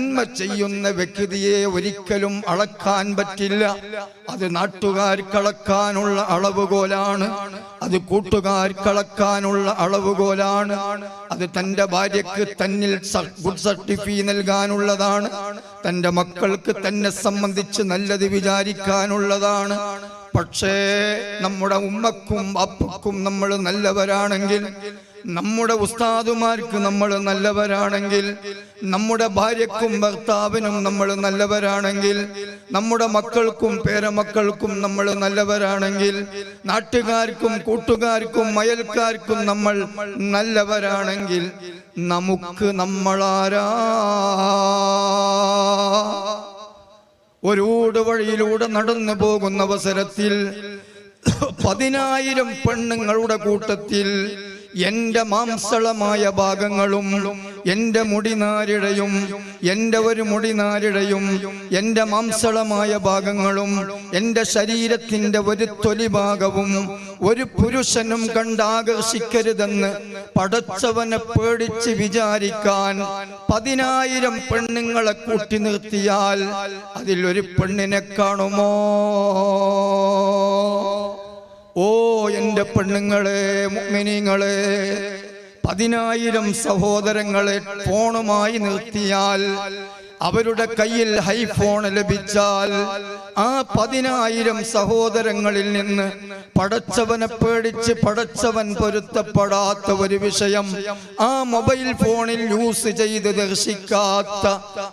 നന്മ ചെയ്യുന്ന വ്യക്തിയെ ഒരിക്കലും അളക്കാൻ പറ്റില്ല. അത് നാട്ടുകാർക്കളക്കാനുള്ള അളവുകോലാണ്. അത് കൂട്ടുകാർക്കളക്കാനുള്ള അളവുകോലാണ്. അത് തന്റെ ഭാര്യക്ക് തന്നിൽ ഗുഡ് സർട്ടിഫി നൽകാനുള്ളതാണ്. തന്റെ മക്കൾക്ക് തന്നെ സംബന്ധിച്ച് നല്ലത് വിചാരിക്കാനുള്ളതാണ്. പക്ഷേ നമ്മുടെ ഉമ്മക്കും അപ്പക്കും നമ്മൾ നല്ലവരാണെങ്കിൽ നമ്മുടെ ഉസ്താദുമാർക്ക് നമ്മൾ നല്ലവരാണെങ്കിൽ നമ്മുടെ ഭാര്യക്കും ഭർത്താവിനും നമ്മൾ നല്ലവരാണെങ്കിൽ നമ്മുടെ മക്കൾക്കും പേരമക്കൾക്കും നമ്മൾ നല്ലവരാണെങ്കിൽ നാട്ടുകാർക്കും കൂട്ടുകാർക്കും അയൽക്കാർക്കും നമ്മൾ നല്ലവരാണെങ്കിൽ നമുക്ക് നമ്മളാരാ? ഒരൂട് വഴിയിലൂടെ നടന്നു പോകുന്ന അവസരത്തിൽ പതിനായിരം പെണ്ണുങ്ങളുടെ കൂട്ടത്തിൽ എന്റെ മാംസളമായ ഭാഗങ്ങളും എന്റെ മുടിനാരിഴയും എന്റെ ഒരു മുടിനാരിഴയും എന്റെ മാംസളമായ ഭാഗങ്ങളും എന്റെ ശരീരത്തിന്റെ ഒരു തൊലി ഭാഗവും ഒരു പുരുഷനും കണ്ടാകർഷിക്കരുതെന്ന് പടച്ചവനെ പേടിച്ച് വിചാരിക്കാൻ പതിനായിരം പെണ്ണുങ്ങളെ കൂട്ടി നിർത്തിയാൽ അതിലൊരു പെണ്ണിനെ കാണുമോ? ഓ എന്റെ പെണ്ണുങ്ങളെ മുഗ്മിനിങ്ങളെ പതിനായിരം സഹോദരങ്ങളെ ഫോണുമായി നിർത്തിയാൽ അവരുടെ കയ്യിൽ ഹൈഫോൺ ലഭിച്ചാൽ ആ പതിനായിരം സഹോദരങ്ങളിൽ നിന്ന് പടച്ചവനെ പേടിച്ച് പടച്ചവൻ പൊരുത്തപ്പെടാത്ത ഒരു വിഷയം ആ മൊബൈൽ ഫോണിൽ യൂസ് ചെയ്ത് ദർശിക്കാത്ത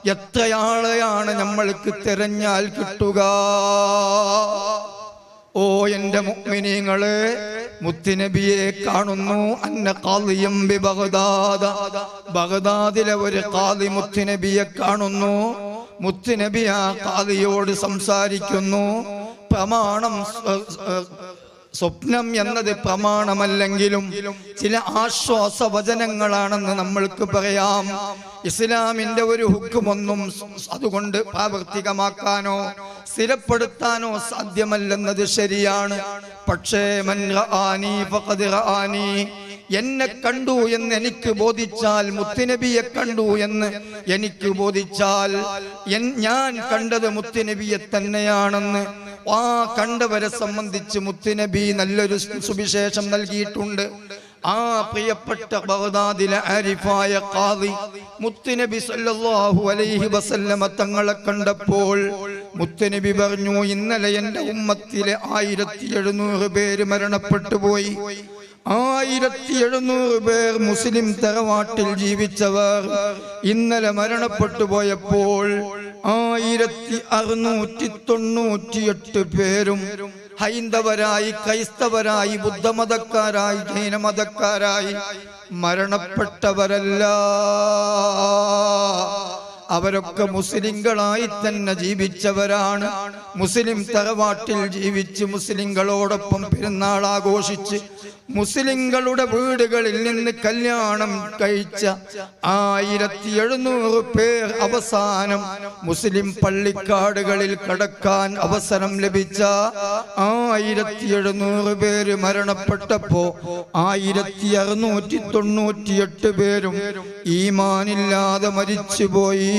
എത്രയാളെയാണ് നമ്മൾക്ക് തിരഞ്ഞാൽ കിട്ടുക? ഓ എന്റെ മുഅ്മിനീങ്ങളെ മുത്തുനബിയെ കാണുന്നു. അന്ന കാളിയം ബി ബഗ്ദാദ ബഗ്ദാദിലെ ഒരു കാളി മുത്തുനബിയെ കാണുന്നു. മുത്തുനബി ആ ഖാദിയോട് സംസാരിക്കുന്നു. പ്രമാണം സ്വപ്നം എന്നത് പ്രമാണമല്ലെങ്കിലും ചില ആശ്വാസ വചനങ്ങളാണെന്ന് നമ്മൾക്ക് പറയാം. ഇസ്ലാമിന്റെ ഒരു ഹുക്കുമൊന്നും അതുകൊണ്ട് പ്രാവർത്തികമാക്കാനോ സ്ഥിരപ്പെടുത്താനോ സാധ്യമല്ലെന്നത് ശരിയാണ്. പക്ഷേ മൻ റആനി ഫഖദ് റആനി എന്നെ കണ്ടു എന്ന് എനിക്ക് ബോധിച്ചാൽ മുത്തുനബിയെ കണ്ടു എന്ന് എനിക്ക് ബോധിച്ചാൽ ഞാൻ കണ്ടത് മുത്തുനബിയെ തന്നെയാണെന്ന് ആ കണ്ടവരെ സംബന്ധിച്ച് മുത്തുനബി നല്ലൊരു സുവിശേഷം നൽകിയിട്ടുണ്ട്. ആ പ്രിയപ്പെട്ട ബഗ്ദാദിലെ ആരിഫായ ഖാദി മുത്തുനബി സല്ലല്ലാഹു അലൈഹി വസല്ലമ തങ്ങളെ കണ്ടപ്പോൾ മുത്തുനബി പറഞ്ഞു ഇന്നലെ എന്റെ ഉമ്മത്തിലെ ആയിരത്തി എഴുന്നൂറ് പേര് മരണപ്പെട്ടു പോയി. ആയിരത്തി എഴുന്നൂറ് പേർ മുസ്ലിം തറവാട്ടിൽ ജീവിച്ചവർ ഇന്നലെ മരണപ്പെട്ടു പോയപ്പോൾ ആയിരത്തി അറുന്നൂറ്റി തൊണ്ണൂറ്റിയെട്ട് പേരും ഹൈന്ദവരായി ക്രൈസ്തവരായി ബുദ്ധമതക്കാരായി ജൈനമതക്കാരായി മരണപ്പെട്ടവരല്ല. അവരൊക്കെ മുസ്ലിങ്ങളായി തന്നെ ജീവിച്ചവരാണ്. മുസ്ലിം തറവാട്ടിൽ ജീവിച്ച് മുസ്ലിങ്ങളോടൊപ്പം പെരുന്നാൾ ആഘോഷിച്ച് മുസ്ലിങ്ങളുടെ വീടുകളിൽ നിന്ന് കല്യാണം കഴിച്ച ആയിരത്തി എഴുന്നൂറ് പേർ അവസാനം മുസ്ലിം പള്ളിക്കാടുകളിൽ കടക്കാൻ അവസരം ലഭിച്ച ആയിരത്തി എഴുന്നൂറ് പേര് മരണപ്പെട്ടപ്പോ ആയിരത്തി അറുന്നൂറ്റി തൊണ്ണൂറ്റിയെട്ട് പേരും ഈമാനില്ലാതെ മരിച്ചുപോയി.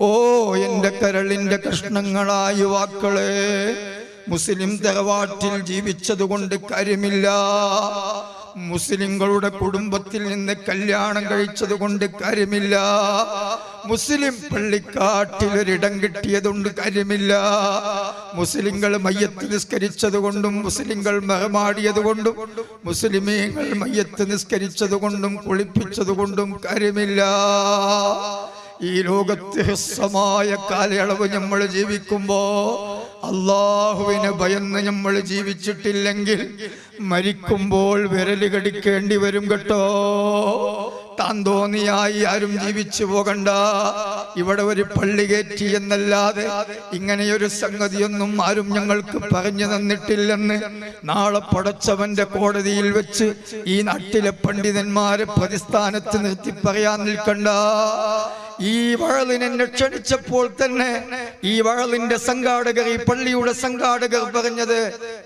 ഓ എന്റെ കരളിന്റെ കഷ്ണങ്ങളായ യുവാക്കളെ മുസ്ലിം തറവാട്ടിൽ ജീവിച്ചതുകൊണ്ട് കാര്യമില്ല. മുസ്ലിങ്ങളുടെ കുടുംബത്തിൽ നിന്ന് കല്യാണം കഴിച്ചതുകൊണ്ട് കാര്യമില്ല. മുസ്ലിം പള്ളിക്കാട്ടിൽ ഒരിടം കിട്ടിയതുകൊണ്ട് കാര്യമില്ല. മുസ്ലിങ്ങൾ മയ്യത്ത് നിസ്കരിച്ചത് കൊണ്ടും മുസ്ലിങ്ങൾ മഹമാടിയത് കൊണ്ടും മുസ്ലിമീങ്ങൾ മയ്യത്ത് നിസ്കരിച്ചത് കൊണ്ടും കുളിപ്പിച്ചത് കൊണ്ടും കാര്യമില്ല. ഈ ലോകത്ത് ഹ്രസ്വമായ കാലയളവ് നമ്മൾ ജീവിക്കുമ്പോ അള്ളാഹുവിനെ ഭയന്ന് നമ്മൾ ജീവിച്ചിട്ടില്ലെങ്കിൽ മരിക്കുമ്പോൾ വിരലുകടിക്കേണ്ടി വരും കേട്ടോ. താൻ തോന്നിയായി ആരും ജീവിച്ചു പോകണ്ട. ഇവിടെ ഒരു പള്ളി കയറ്റി എന്നല്ലാതെ ഇങ്ങനെയൊരു സംഗതിയൊന്നും ആരും ഞങ്ങൾക്ക് പറഞ്ഞു തന്നിട്ടില്ലെന്ന് നാളെ പടച്ചവന്റെ കോടതിയിൽ വെച്ച് ഈ നാട്ടിലെ പണ്ഡിതന്മാരെ പ്രതിസ്ഥാനത്ത് നിർത്തി പറയാൻ നിൽക്കണ്ട. ഈ വഴലിനെ ക്ഷണിച്ചപ്പോൾ തന്നെ ഈ വഴലിന്റെ സംഘാടകർ ഈ പള്ളിയുടെ സംഘാടകർ പറഞ്ഞത്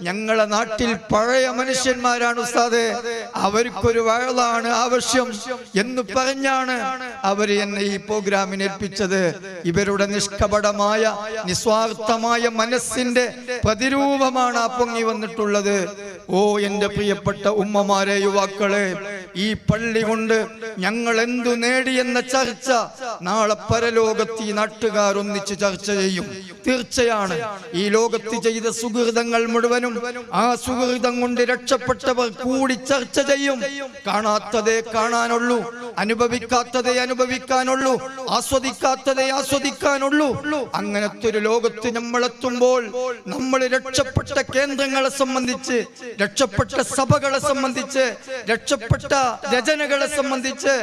ഞങ്ങളെ നാട്ടിൽ പഴയ മനുഷ്യന്മാരാണ് ഉസ്താദ്. അവർക്കൊരു വഴലാണ് ആവശ്യം എന്ന് പറഞ്ഞാണ് അവർ എന്നെ ഈ പ്രോഗ്രാമിന് ഏൽപ്പിച്ചത്. ഇവരുടെ നിഷ്കപടമായ നിസ്വാർത്ഥമായ മനസ്സിന്റെ പ്രതിരൂപമാണ് ആ പൊങ്ങി വന്നിട്ടുള്ളത്. ഓ എന്റെ പ്രിയപ്പെട്ട ഉമ്മമാരെ യുവാക്കളെ ഈ പള്ളി കൊണ്ട് ഞങ്ങൾ എന്തു നേടിയെന്ന ചർച്ച നാളെ പരലോകത്ത് ഈ നാട്ടുകാർ ഒന്നിച്ച് ചർച്ച ചെയ്യും. തീർച്ചയാണ്. ഈ ലോകത്ത് ചെയ്ത സുഹൃതങ്ങൾ മുഴുവനും ആ സുഹൃതം കൊണ്ട് രക്ഷപ്പെട്ടവർ കൂടി ചർച്ച ചെയ്യും. കാണാത്തതേ കാണാനുള്ളൂ. അനുഭവിക്കാത്തതേ അനുഭവിക്കാനുള്ളൂ. ആസ്വദിക്കാത്തതേ ആസ്വദിക്കാനുള്ളൂ. അങ്ങനത്തെ ഒരു ലോകത്ത് നമ്മൾ എത്തുമ്പോൾ നമ്മൾ രക്ഷപ്പെട്ട കേന്ദ്രങ്ങളെ സംബന്ധിച്ച് രക്ഷപ്പെട്ട സഭകളെ സംബന്ധിച്ച് രക്ഷപ്പെട്ട രചനകളെ സംബന്ധിച്ച്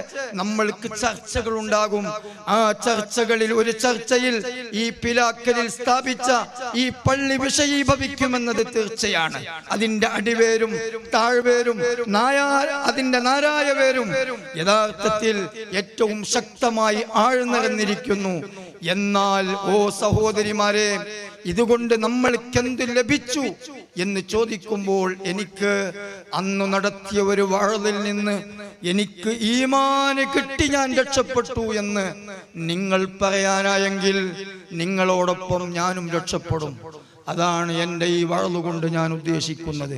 നമ്മൾക്ക് ചർച്ചകൾ ഉണ്ടാകും ആ ചർച്ചകളിൽ ഒരു ചർച്ചയിൽ ഈ പിലാക്കലിൽ സ്ഥാപിച്ച ഈ പള്ളി വിഷയീഭവിക്കുമെന്നത് തീർച്ചയാണ്. അതിന്റെ അടിവേരും താഴ്വേരും നായാ അതിന്റെ നാരായ വേരും യഥാർത്ഥത്തിൽ ഏറ്റവും ശക്തമായി ആഴ്ന്നിറന്നിരിക്കുന്നു. എന്നാൽ ഓ സഹോദരിമാരെ ഇതുകൊണ്ട് നമ്മൾക്ക് എന്ത് ലഭിച്ചു? എന്ന് ചോദിക്കുമ്പോൾ എനിക്ക് അന്ന് നടത്തിയ ഒരു വാഴലിൽ നിന്ന് എനിക്ക് ഈമാന് കിട്ടി ഞാൻ രക്ഷപ്പെട്ടു എന്ന് നിങ്ങൾ പറയാനായെങ്കിൽ നിങ്ങളോടൊപ്പം ഞാനും രക്ഷപ്പെടും. അതാണ് എന്റെ ഈ വാഴലുകൊണ്ട് ഞാൻ ഉദ്ദേശിക്കുന്നത്.